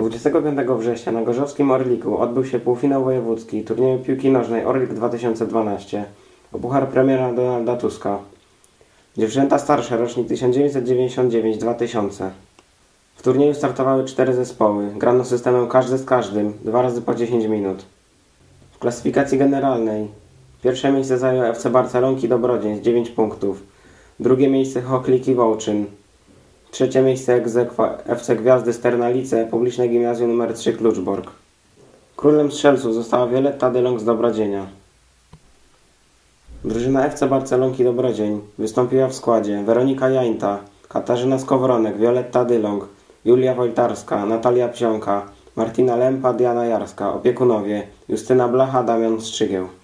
25 września na Gorzowskim Orliku odbył się półfinał wojewódzki turnieju piłki nożnej Orlik 2012 o puchar premiera Donalda Tuska. Dziewczęta starsze rocznik 1999-2000. W turnieju startowały cztery zespoły. Grano systemem każdy z każdym, dwa razy po 10 minut. W klasyfikacji generalnej pierwsze miejsce zajął FC Barcelonki Dobrodzień z 9 punktów. Drugie miejsce Hokliki Wołczyn. Trzecie miejsce FC Gwiazdy Sternalice, publiczne gimnazjum nr 3 Kluczbork. Królem strzelców została Violetta Delong z Dobrodzienia. Drużyna FC Barcelonki Dobrodzień wystąpiła w składzie Weronika Jańta, Katarzyna Skowronek, Violetta Dylong, Julia Wojtarska, Natalia Psionka, Martina Lempa, Diana Jarska, opiekunowie Justyna Blacha, Damian Strzygieł.